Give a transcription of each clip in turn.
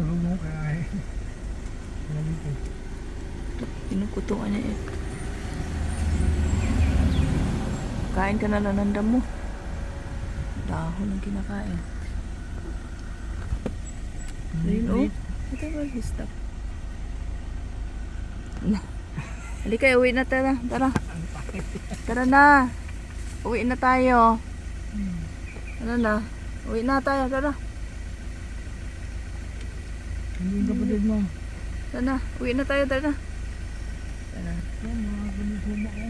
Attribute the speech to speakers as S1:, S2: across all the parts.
S1: Sulong mo kaya eh. Alam ko.
S2: Pinukutungan niya eh. Kain ka na lang ng damo. Dahon ang kinakain. Ayun oh. Ito ba histap? Halika, uwi na tara. Tara. Tara na. Uwi na tayo. Tara na. Uwi na tayo. Tara.
S1: Hindi yung kapatid mo.
S2: Tara na. Uwi na tayo. Tara na. Tara.
S1: Yan, mga kumisuma ko.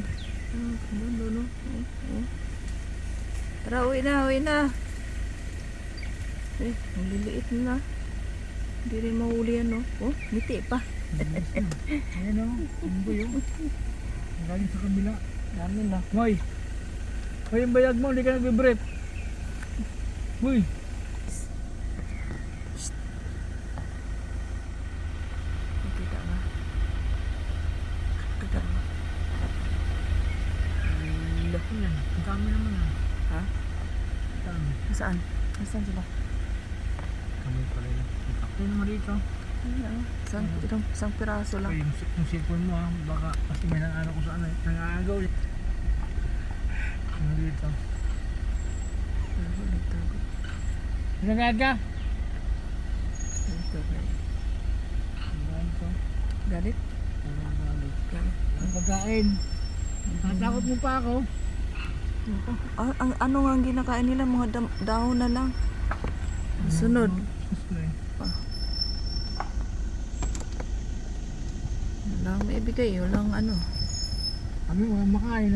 S2: Oh, doon, doon, oh. Oh, oh. Tara, uwi na, uwi na. Eh, ang liliit na. Hindi rin mahuli yan, no? Oh, ngiti pa.
S1: Ayan o. Ano ba yun? Ang Galing sa kabila.
S2: Dami na.
S1: Hoy! Hoy, yung bayag mo, hindi ka nagbe-brief. Hoy!
S2: Nakita nga. Nakita nga.
S1: Laki yan. Ang dami naman ah.
S2: Ha?
S1: Ang dami.
S2: Saan? Saan sila?
S1: Kami pala yun. Kapten mo dito.
S2: Ay, ano? Saan? Itong isang piraso lang.
S1: Hoy, yung, yung cellphone mo ah. Baka kasi may nang ano ko saan eh. Nangaagaw eh. Ano dito?
S2: Tago, nagtago.
S1: Nagagad ka?
S2: Nagtago. Galit? Galit.
S1: Ang pagkain. Natakot mo pa
S2: ako. Ah, ang, ano nga ang ginakain nila? Mga dam- dahon na lang. Ang Sunod. Wala may ibigay. Walang ano.
S1: Kami walang makain.